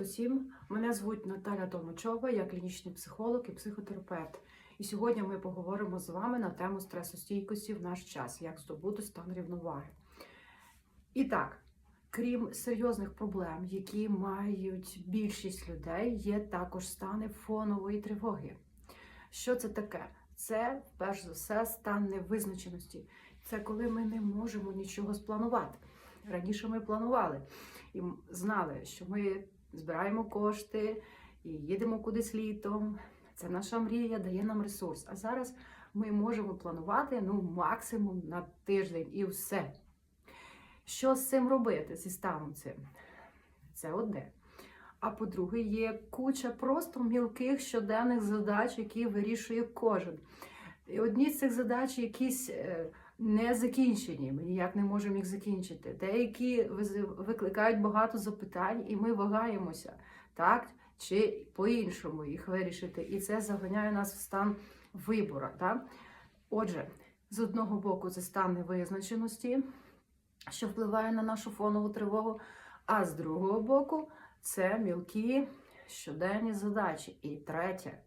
усім! Мене звуть Наталя Толмачова, я клінічний психолог і психотерапевт. І сьогодні ми поговоримо з вами на тему стресостійкості в наш час, як здобути стан рівноваги. І так, крім серйозних проблем, які мають більшість людей, є також стани фонової тривоги. Що це таке? Це, перш за все, стан невизначеності. Це коли ми не можемо нічого спланувати. Раніше ми планували і знали, що ми збираємо кошти і їдемо кудись літом. Це наша мрія дає нам ресурс. А зараз ми можемо планувати ну, максимум на тиждень і все. Що з цим робити, зі станом цим? Це одне. А по-друге, є куча просто мілких щоденних задач, які вирішує кожен. І одні з цих задач якісь е, не закінчені. Ми ніяк не можемо їх закінчити. Деякі викликають багато запитань, і ми вагаємося, так чи по-іншому їх вирішити. І це заганяє нас в стан вибору. Так? Отже, з одного боку, це стан невизначеності, що впливає на нашу фонову тривогу, а з другого боку, це мілкі щоденні задачі. І третє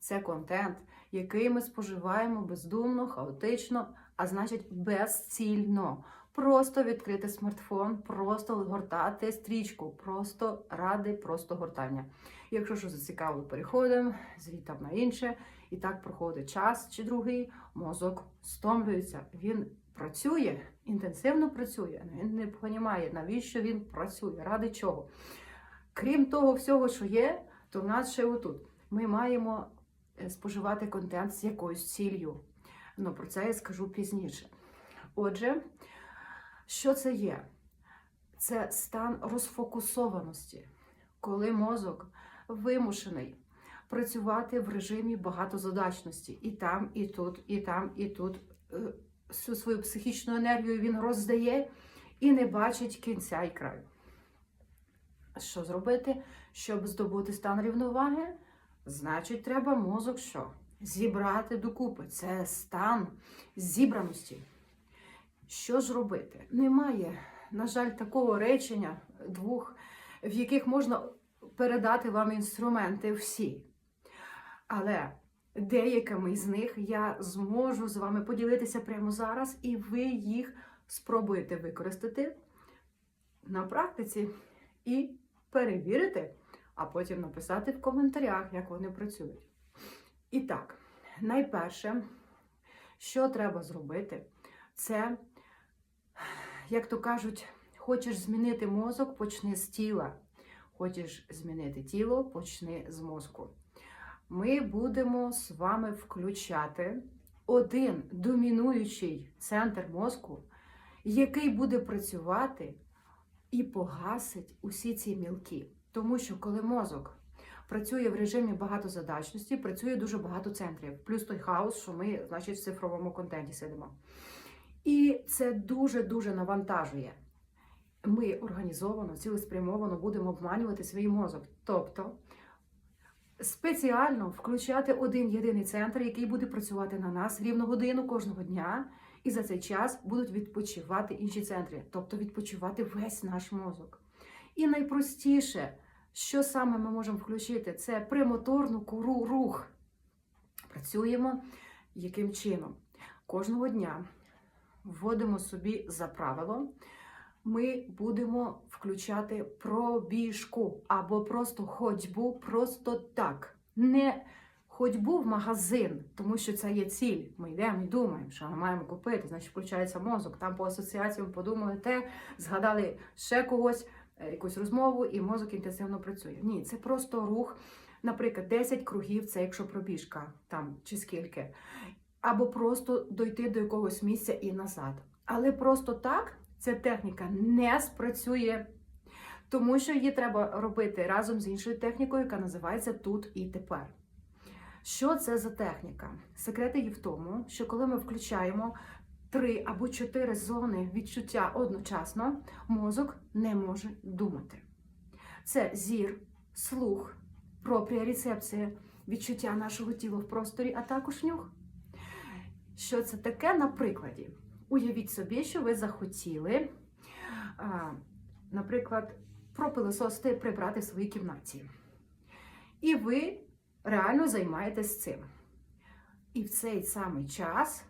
це контент, який ми споживаємо бездумно, хаотично, а значить безцільно. Просто відкрити смартфон, просто гортати стрічку, просто ради просто гортання. Якщо що зацікавило, переходимо звідти на інше, і так проходить час чи другий, мозок стомлюється. Він працює, інтенсивно працює. Він не розуміє, навіщо він працює, ради чого. Крім того всього, що є, то в нас ще отут. Ми маємо е, споживати контент з якоюсь ціллю. Ну, про це я скажу пізніше. Отже, що це є? Це стан розфокусованості, коли мозок вимушений працювати в режимі багатозадачності. І там, і тут, і там, і тут. Е, Всю свою психічну енергію він роздає і не бачить кінця і краю. Що зробити, щоб здобути стан рівноваги? Значить, треба мозок що? Зібрати докупи. Це стан зібраності. Що ж робити? Немає, на жаль, такого речення двох, в яких можна передати вам інструменти всі. Але деякими з них я зможу з вами поділитися прямо зараз, і ви їх спробуєте використати на практиці і перевірити, а потім написати в коментарях, як вони працюють. І так, найперше, що треба зробити, це, як то кажуть, хочеш змінити мозок, почни з тіла. Хочеш змінити тіло, почни з мозку. Ми будемо з вами включати один домінуючий центр мозку, який буде працювати і погасить усі ці мілкі. Тому що коли мозок працює в режимі багатозадачності, працює дуже багато центрів, плюс той хаос, що ми, значить, в цифровому контенті сидимо. І це дуже-дуже навантажує. Ми організовано, цілеспрямовано будемо обманювати свій мозок. Тобто спеціально включати один єдиний центр, який буде працювати на нас рівно годину кожного дня, і за цей час будуть відпочивати інші центри, тобто відпочивати весь наш мозок. І найпростіше, що саме ми можемо включити, це премоторну кору рух. Працюємо яким чином? Кожного дня вводимо собі за правило. Ми будемо включати пробіжку або просто ходьбу, просто так. Не ходьбу в магазин, тому що це є ціль. Ми йдемо і думаємо, що ми маємо купити. Значить, включається мозок. Там по асоціаціям подумали те, згадали ще когось, якусь розмову, і мозок інтенсивно працює. Ні, це просто рух. Наприклад, 10 кругів це якщо пробіжка, там чи скільки. Або просто дойти до якогось місця і назад. Але просто так ця техніка не спрацює, тому що її треба робити разом з іншою технікою, яка називається тут і тепер. Що це за техніка? Секрет її в тому, що коли ми включаємо три або чотири зони відчуття одночасно, мозок не може думати. Це зір, слух, пропріорецепція, відчуття нашого тіла в просторі, а також нюх. Що це таке на прикладі? Уявіть собі, що ви захотіли, наприклад, пропилососити, прибрати в своїй кімнаті. І ви реально займаєтесь цим. І в цей самий час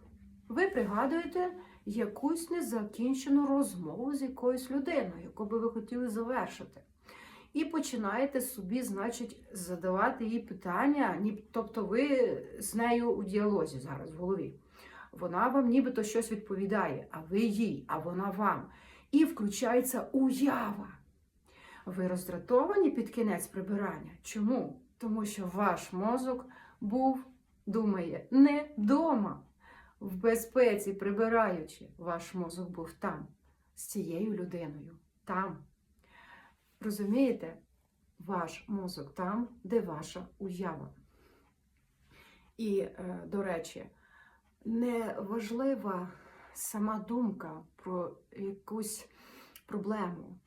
ви пригадуєте якусь незакінчену розмову з якоюсь людиною, яку би ви хотіли завершити. І починаєте собі, значить, задавати їй питання, тобто ви з нею у діалозі зараз в голові. Вона вам нібито щось відповідає, а ви їй, а вона вам. І включається уява. Ви роздратовані під кінець прибирання. Чому? Тому що ваш мозок був, думає, не вдома, в безпеці, прибираючи. Ваш мозок був там, з цією людиною. Там. Розумієте? Ваш мозок там, де ваша уява. І, е, до речі, не важлива сама думка про якусь проблему.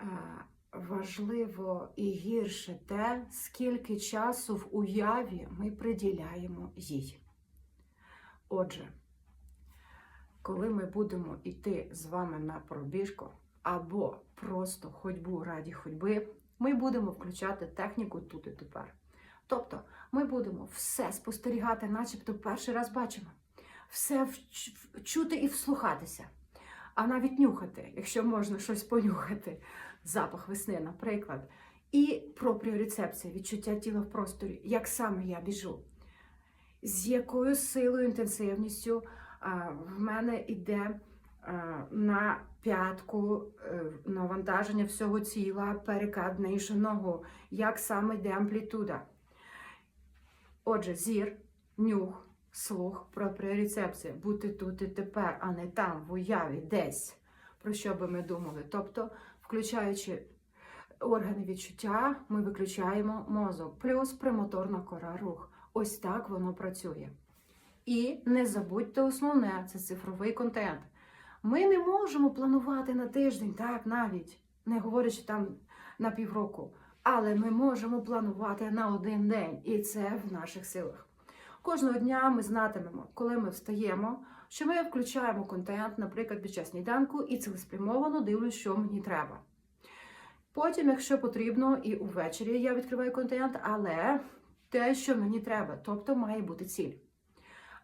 Е, Важливо і гірше те, скільки часу в уяві ми приділяємо їй. Отже, коли ми будемо йти з вами на пробіжку або просто ходьбу раді ходьби, ми будемо включати техніку тут і тепер. Тобто ми будемо все спостерігати, начебто перший раз бачимо, все чути і вслухатися, а навіть нюхати, якщо можна щось понюхати, запах весни, наприклад. І пропріорецепція, відчуття тіла в просторі, як саме я біжу, з якою силою, інтенсивністю а, в мене йде а, на п'ятку е, навантаження всього тіла, перекат іншу ногу, як саме йде амплітуда. Отже, зір, нюх, слух, пропріорецепція, бути тут і тепер, а не там, в уяві, десь, про що би ми думали. Тобто, включаючи органи відчуття, ми виключаємо мозок, плюс премоторна кора рух. Ось так воно працює. І не забудьте основне це цифровий контент. Ми не можемо планувати на тиждень, так навіть не говорячи там на півроку. Але ми можемо планувати на один день, і це в наших силах. Кожного дня ми знатимемо, коли ми встаємо, що ми включаємо контент, наприклад, під час сніданку, і цілеспрямовано дивлюсь, що мені треба. Потім, якщо потрібно, і увечері я відкриваю контент, але те, що мені треба, тобто має бути ціль.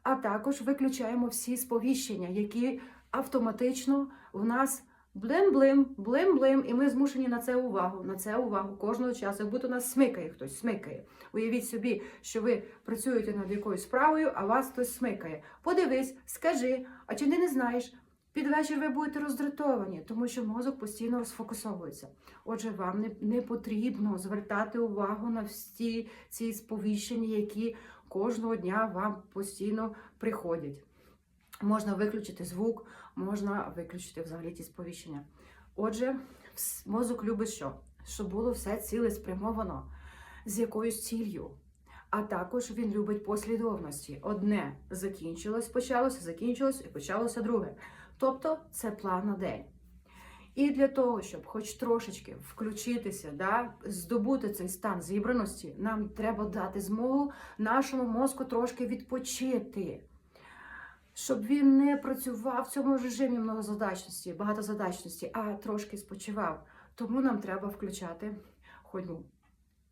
А також виключаємо всі сповіщення, які автоматично в нас блим-блим, блим-блим, і ми змушені на це увагу, на це увагу кожного часу, як будто нас смикає хтось, смикає. Уявіть собі, що ви працюєте над якоюсь справою, а вас хтось смикає. Подивись, скажи, а чи ти не знаєш? Під вечір ви будете роздратовані, тому що мозок постійно розфокусовується. Отже, вам не, не потрібно звертати увагу на всі ці сповіщення, які кожного дня вам постійно приходять. Можна виключити звук, можна виключити взагалі ті сповіщення. Отже, мозок любить що? Щоб було все ціле спрямовано з якоюсь ціллю. А також він любить послідовності. Одне закінчилось, почалося, закінчилось і почалося друге. Тобто це план на день. І для того, щоб хоч трошечки включитися, да, здобути цей стан зібраності, нам треба дати змогу нашому мозку трошки відпочити щоб він не працював в цьому режимі многозадачності, багатозадачності, а трошки спочивав. Тому нам треба включати ходьбу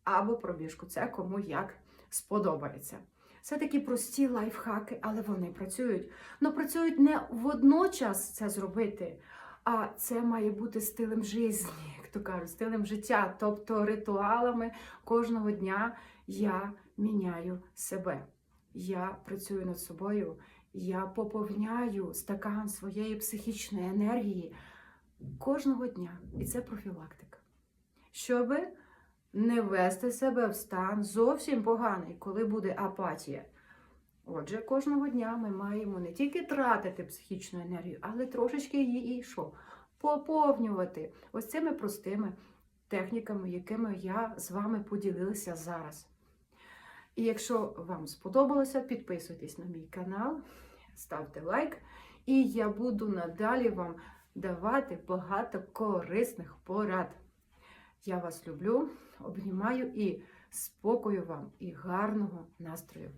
або пробіжку. Це кому як сподобається. Це такі прості лайфхаки, але вони працюють. Ну працюють не водночас це зробити, а це має бути стилем житті, як то кажуть, стилем життя, тобто ритуалами кожного дня я міняю себе. Я працюю над собою, я поповняю стакан своєї психічної енергії кожного дня. І це профілактика. Щоб не ввести себе в стан зовсім поганий, коли буде апатія. Отже, кожного дня ми маємо не тільки тратити психічну енергію, але трошечки її і що? Поповнювати ось цими простими техніками, якими я з вами поділилася зараз. І якщо вам сподобалося, підписуйтесь на мій канал, ставте лайк, і я буду надалі вам давати багато корисних порад. Я вас люблю, обнімаю і спокою вам, і гарного настрою.